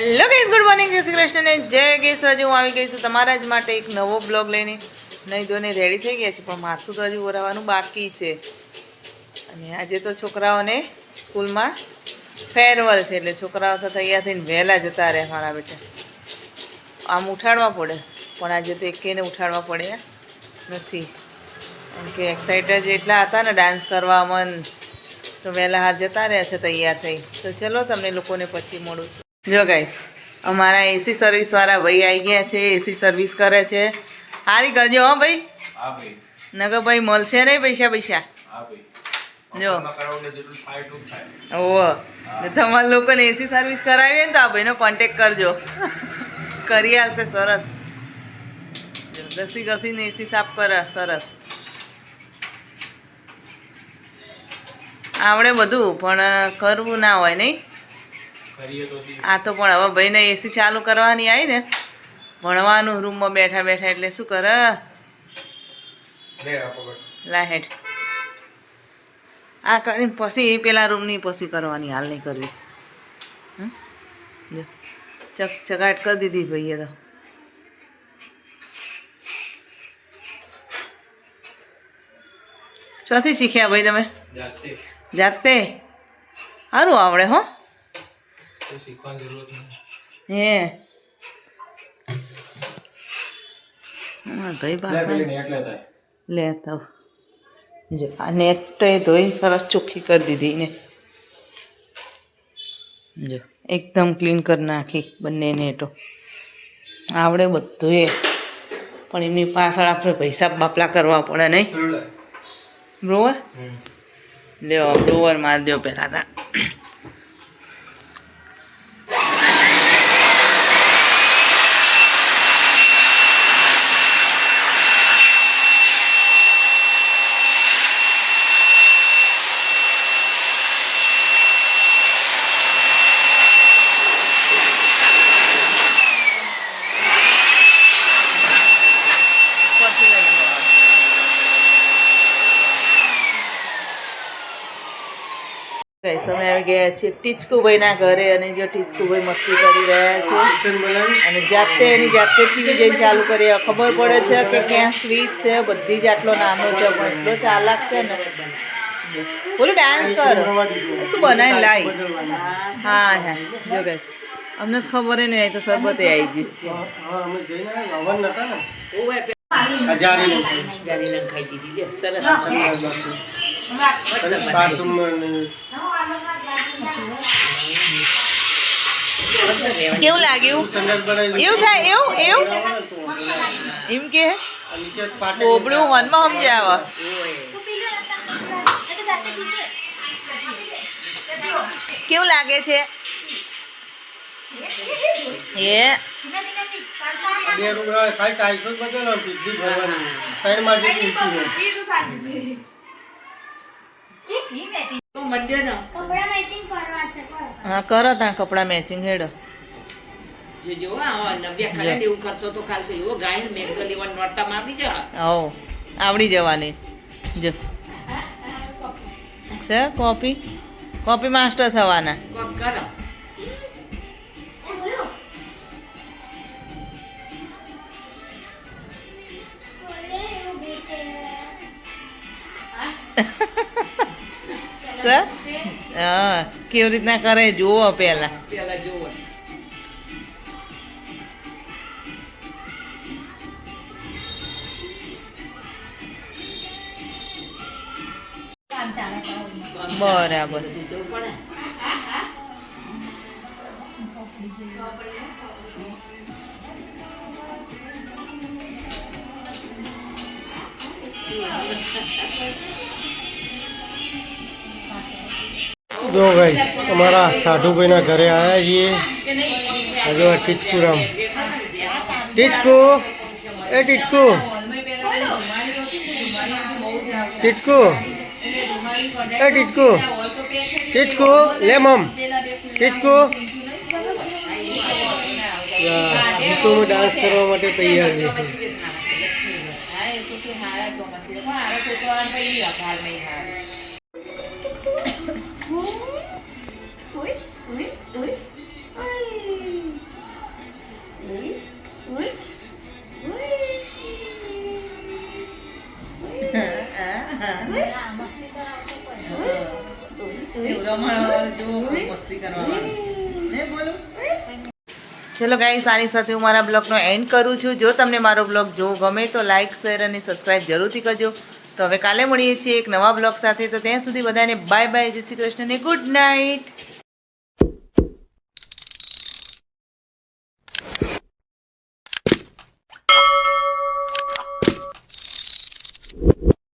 Hello gas good morning જય શ્રી કૃષ્ણ ને જય ગેસ હજુ હું આવી ગઈ છું તમારા જ માટે એક નવો બ્લોગ લઈને. નહીં ધોને રેડી થઈ ગયા છે, પણ માથું તો હજુ ઓરાવાનું બાકી છે. અને આજે તો છોકરાઓને સ્કૂલમાં ફેરવેલ છે, એટલે છોકરાઓ તો તૈયાર થઈને વહેલા જતા રહે મારા બેટા. આમ ઉઠાડવા પડે, પણ આજે તો એકેને ઉઠાડવા પડ્યા નથી. કારણ કે એક્સાઇટેડ એટલા હતા ને ડાન્સ કરવામાં તો વહેલા હાર જતા રહ્યા છે તૈયાર થઈ. તો ચલો તમને લોકોને પછી મળું છું. જો ગાઈસ અમારા એસી સર્વિસવાળા ભાઈ આવી ગયા છે એસી સર્વિસ કરે છે. હારી કરજો હો ભાઈ. નગર ભાઈ. મળશે નહીં પૈસા પૈસા. જો. જો તમારા લોકોને એસી સર્વિસ કરાવી હોય ને તો આ ભાઈનો કોન્ટેક કરજો. કરી આવશે સરસ. ઘસી ઘસીને એસી સાફ કરે સરસ. આવડે બધું પણ કરવું ના હોય નહીં. આ તો પણ હવે ભાઈને એસી ચાલુ કરવાની આવી ને. ભણવાનું રૂમમાં બેઠા બેઠા એટલે શું કરે? લાહેટ આ કરીને પછી પેલા રૂમની પછી કરવાની હાલ નહીં કરવી. જો. ચક ચગાટ કરી દીધી ભાઈએ તો. ચોથી શીખ્યા ભાઈ તમે? જાતે? સારું આવડે હો. શીખવાની જરૂરત નહીં હે. હા, ભાઈ લે બાપા પેલી લે તાય લેતા જો આ નેટ તો એ ધોઈ સરસ ચોખ્ખી કરી દીધી ને. જો એકદમ ક્લીન કરી નાખી બંને નેટો. આવડે બધું એ. પણ એમની પાછળ આપણે પૈસા બાપલા કરવા પડે નહીં. બ્રોવર લ્યો બ્રોવર માર દો પહેલાં તા. અમે આવી ગયા છીએ ટીચકુભાઈના ઘરે અને જો ટીચકુભાઈ મસ્તી કરી રહ્યા છે. અને જાતે એની જાતે ટીવી જઈને ચાલુ કરી ખબર પડે છે કે ક્યાં સ્વીચ છે બધી જ આટલો નાનો છે પણ એટલો ચાલાક છે ને. બોલું ડાન્સ કર. શું બનાવીને લાઈ હા હા. જો ગાઈસ અમને ખબર નહીં નહીં તો સરબતે આવી ગઈ. હજારી ખાઈ દીધી. સરસ. કેવું લાગ્યું? એવું થાય, એવું એવું? એમ કે? બોબડું મનમાં સમજાવ કેવું લાગે છે? એ. કપડા મેચિંગ કરવા છે હા કરો ત્યાં કપડાં મેચિંગ હેડો. જો આ નવ્યા ખાલી એવું કરતો તો કાલ તો એવો ગાય મેંગો લેવા નોરતા મારી જા હો આવડી જવાની. જો. છે કોપી કોપી માસ્ટર થવાના. Ha કરો. સર હા કેવી રીતના કરે જુઓ પહેલા પેલા જોવો બરાબર. જો ભાઈ અમારા સાધુભાઈના ઘરે આવ્યા છીએ હજુ આ ટીચકુરામ ટીચકુ એ ટીચકુ ટીચકુ એ ટીચકુ ટીચકુ લે મમ ટીચકુ હું તો ડાન્સ કરવા માટે તૈયાર છું ચલો ગાઈસ આની સાથે હું મારા બ્લોગનો એન્ડ કરું છું. જો તમને મારો બ્લોગ જોવો ગમે તો લાઇક શેર અને સબસ્ક્રાઇબ જરૂરથી કરજો. તો હવે કાલે મળીએ છીએ એક નવા બ્લોગ સાથે. તો ત્યાં સુધી બધાને બાય બાય જય શ્રી કૃષ્ણ ને ગુડ નાઇટ